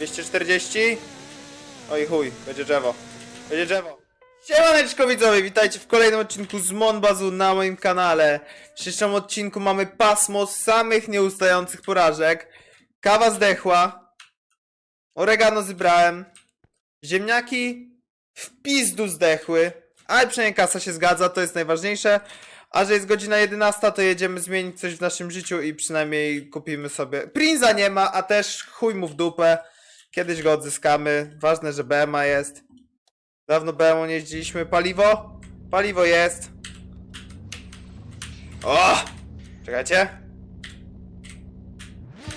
240. Oj chuj, będzie drzewo. Będzie drzewo. Siemaneczko widzowie, witajcie w kolejnym odcinku z Monbazu na moim kanale. W dzisiejszym odcinku mamy pasmo samych nieustających porażek. Kawa zdechła. Oregano zebrałem. Ziemniaki w pizdu zdechły. Ale przynajmniej kasa się zgadza, to jest najważniejsze. A że jest godzina 11, to jedziemy zmienić coś w naszym życiu i przynajmniej kupimy sobie. Prinza nie ma, a też chuj mu w dupę. Kiedyś go odzyskamy. Ważne, że BMA jest. Dawno BMA nie jeździliśmy. Paliwo? Paliwo jest. O! Czekajcie.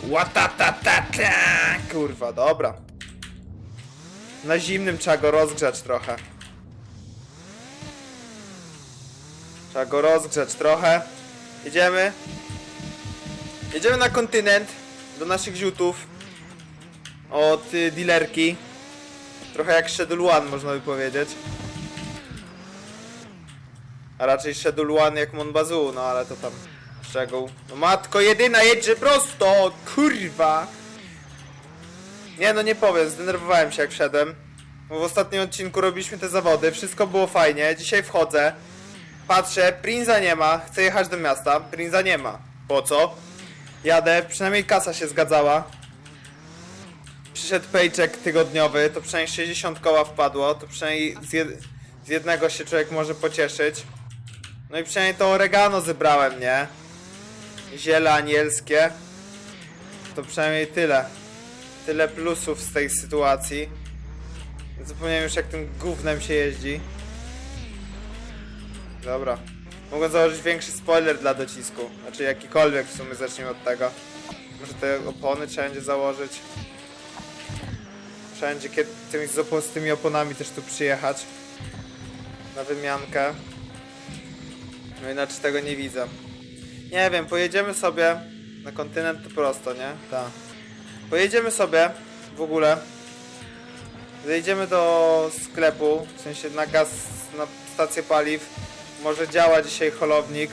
Łatatatata! Kurwa, dobra. Na zimnym trzeba go rozgrzać trochę. Trzeba go rozgrzać trochę. Jedziemy. Jedziemy na kontynent. Do naszych ziutów. Od y, dealerki. Trochę jak Schedule One można by powiedzieć. A raczej Schedule One jak Monbazu, no ale to tam szczegół. No matko jedyna, jedźże prosto! Kurwa! Nie no nie powiem, zdenerwowałem się jak wszedłem. Bo w ostatnim odcinku robiliśmy te zawody, wszystko było fajnie, dzisiaj wchodzę. Patrzę, Prinza nie ma, chcę jechać do miasta, Prinza nie ma. Po co? Jadę, przynajmniej kasa się zgadzała. Przyszedł paycheck tygodniowy, to przynajmniej 60 koła wpadło, to przynajmniej z, jed z jednego się człowiek może pocieszyć. No i przynajmniej to oregano zebrałem, nie? Ziele anielskie. To przynajmniej tyle. Tyle plusów z tej sytuacji. Zapomniałem już jak tym gównem się jeździ. Dobra. Mogę założyć większy spoiler dla docisku. Znaczy jakikolwiek w sumie zacznijmy od tego. Może te opony trzeba będzie założyć. Wszędzie kiedy tymi, z, tymi oponami też tu przyjechać. Na wymiankę. No inaczej tego nie widzę. Nie wiem, pojedziemy sobie na kontynent to prosto, nie? Tak. Pojedziemy sobie w ogóle. Zejdziemy do sklepu, w sensie na gaz, na stację paliw. Może działa dzisiaj holownik.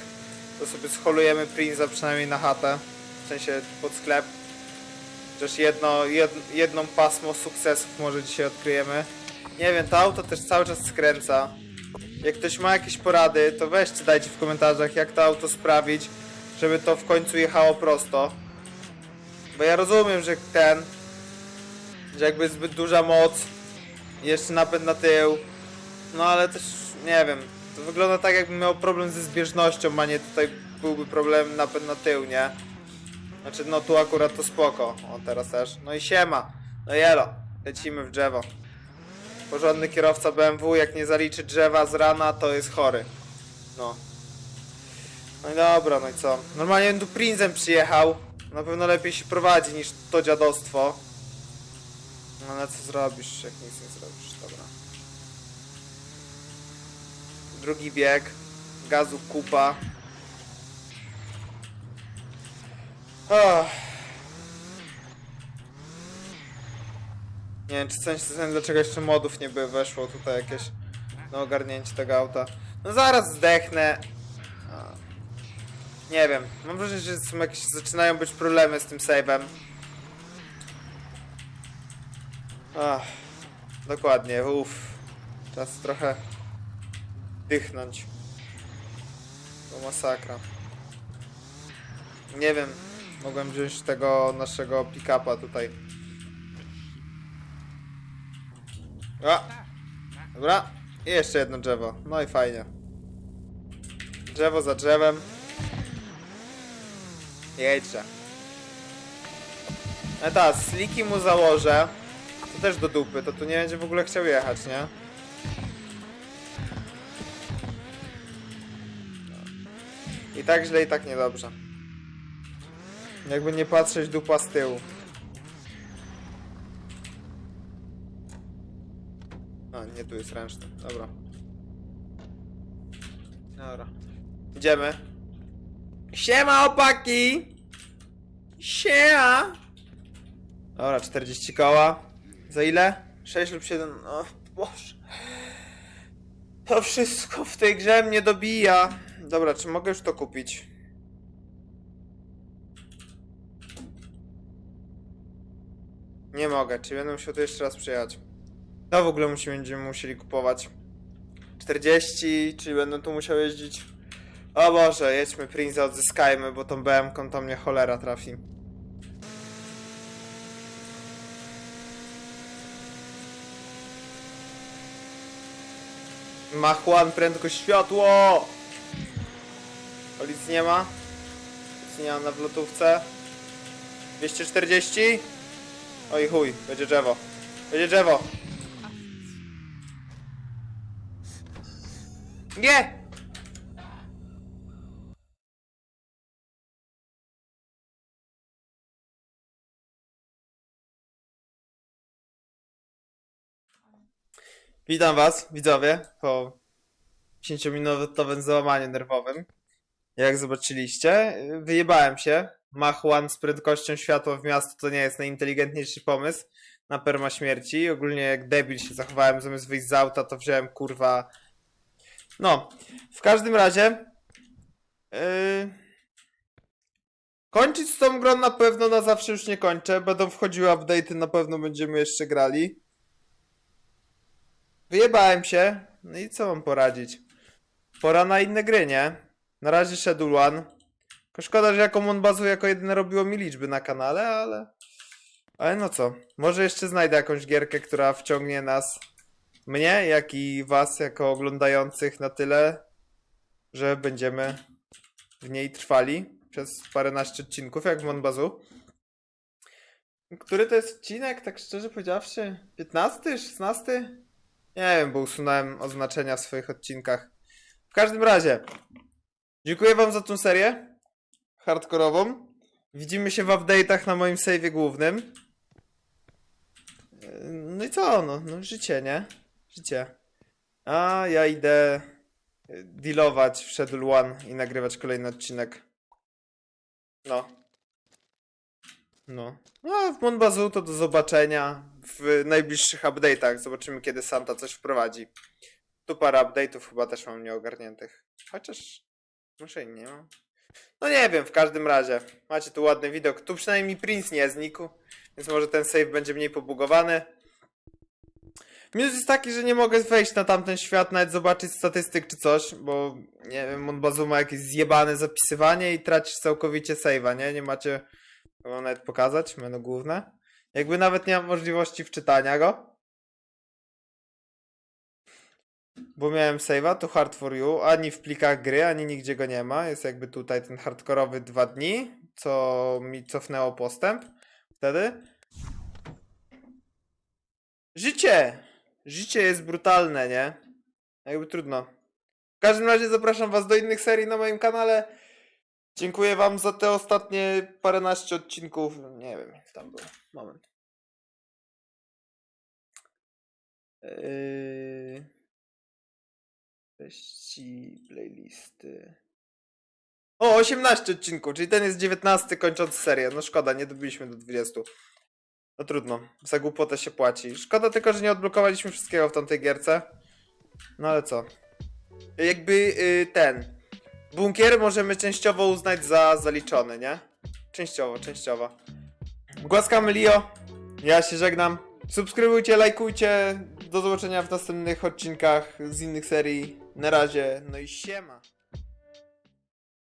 To sobie scholujemy Prinza przynajmniej na chatę. W sensie pod sklep. Chociaż jedno, jed, jedną pasmo sukcesów może dzisiaj odkryjemy. Nie wiem, to auto też cały czas skręca. Jak ktoś ma jakieś porady, to weźcie dajcie w komentarzach, jak to auto sprawić, żeby to w końcu jechało prosto. Bo ja rozumiem, że ten, że jakby zbyt duża moc, jeszcze napęd na tył, no ale też, nie wiem, to wygląda tak jakbym miał problem ze zbieżnością, a nie tutaj byłby problem napęd na tył, nie? Znaczy, no tu akurat to spoko, o teraz też, no i siema, no jelo, lecimy w drzewo. Porządny kierowca BMW, jak nie zaliczy drzewa z rana, to jest chory. No. No i dobra, no i co? Normalnie bym tu Prinzem przyjechał. Na pewno lepiej się prowadzi niż to dziadostwo. No ale co zrobisz, jak nic nie zrobisz, dobra. Drugi bieg. Gazu kupa. Nie wiem, czy coś dlaczego jeszcze modów nie by weszło tutaj jakieś na ogarnięcie tego auta. No zaraz zdechnę. Nie wiem, mam wrażenie, że są jakieś, zaczynają być problemy z tym save'em. Ach, dokładnie, uff. Czas trochę dychnąć. To masakra. Nie wiem, mogłem wziąć tego naszego pick-upa tutaj. A! Dobra. I jeszcze jedno drzewo. No i fajnie. Drzewo za drzewem. Jedźcie. No ta, sliki mu założę. To też do dupy, to tu nie będzie w ogóle chciał jechać, nie? I tak źle, i tak niedobrze. Jakby nie patrzeć dupa z tyłu. A, nie tu jest ręczny. Dobra. Dobra. Idziemy. Siema opaki! Siema! Dobra, 40 koła. Za ile? 6 lub 7. O Boże. To wszystko w tej grze mnie dobija. Dobra, czy mogę już to kupić? Nie mogę, czy będę musiał tu jeszcze raz przyjechać. To w ogóle musimy, będziemy musieli kupować. 40, czyli będę tu musiał jeździć. O Boże, jedźmy Prince'a, odzyskajmy, bo tą BM-ką to mnie cholera trafi. Ma Juan prędkość światło! Polic nie ma. Nic nie ma na wlotówce. 240? Oj chuj, będzie drzewo. Będzie drzewo. Nie! Witam was, widzowie, po 10-minutowym załamaniu nerwowym. Jak zobaczyliście, wyjebałem się. Mach One z prędkością światła w miasto to nie jest najinteligentniejszy pomysł na perma śmierci. Ogólnie jak debil się zachowałem, zamiast wyjść z auta, to wziąłem kurwa. No, w każdym razie. Yy... Kończyć z tą grą na pewno na zawsze już nie kończę. Będą wchodziły update'y, na pewno będziemy jeszcze grali. Wyjebałem się. No i co mam poradzić? Pora na inne gry, nie? Na razie Schedule One. Szkoda, że jako Monbazu jako jedyne robiło mi liczby na kanale, ale... Ale no co, może jeszcze znajdę jakąś gierkę, która wciągnie nas, mnie, jak i was, jako oglądających na tyle, że będziemy w niej trwali przez paręnaście odcinków, jak w Monbazu. Który to jest odcinek, tak szczerze powiedziawszy? 15? 16? Nie wiem, bo usunąłem oznaczenia w swoich odcinkach. W każdym razie, dziękuję wam za tą serię hardkorową. Widzimy się w update'ach na moim save'ie głównym. Yy, No i co, no, no życie, nie? Życie. A ja idę yy, dealować w Schedule One i nagrywać kolejny odcinek. No. No. No, w Monbazu to do zobaczenia w najbliższych update'ach. Zobaczymy, kiedy Santa coś wprowadzi. Tu parę update'ów chyba też mam nieogarniętych. Chociaż może i nie mam. No nie wiem, w każdym razie. Macie tu ładny widok. Tu przynajmniej Prince nie znikł, więc może ten save będzie mniej pobugowany. Minus jest taki, że nie mogę wejść na tamten świat, nawet zobaczyć statystyk czy coś, bo nie wiem, Monbazu ma jakieś zjebane zapisywanie i tracisz całkowicie save'a, nie? Nie macie, mam nawet pokazać, menu główne. Jakby nawet nie mam możliwości wczytania go. Bo miałem save'a, to hard for you, ani w plikach gry, ani nigdzie go nie ma. Jest jakby tutaj ten hardkorowy dwa dni, co mi cofnęło postęp wtedy. Życie! Życie jest brutalne, nie? Jakby trudno. W każdym razie zapraszam was do innych serii na moim kanale. Dziękuję wam za te ostatnie paręnaście odcinków. Nie wiem, jak tam było. Moment. Yy... Treści playlisty. O, 18 odcinków, czyli ten jest 19 kończący serię. No szkoda, nie dobiliśmy do 20. No trudno, za głupotę się płaci. Szkoda tylko, że nie odblokowaliśmy wszystkiego w tamtej gierce. No ale co? Jakby y, ten. Bunkier możemy częściowo uznać za zaliczony, nie? Częściowo, częściowo. Głaskamy Lio. Ja się żegnam. Subskrybujcie, lajkujcie. Do zobaczenia w następnych odcinkach z innych serii. Na razie, no i siema.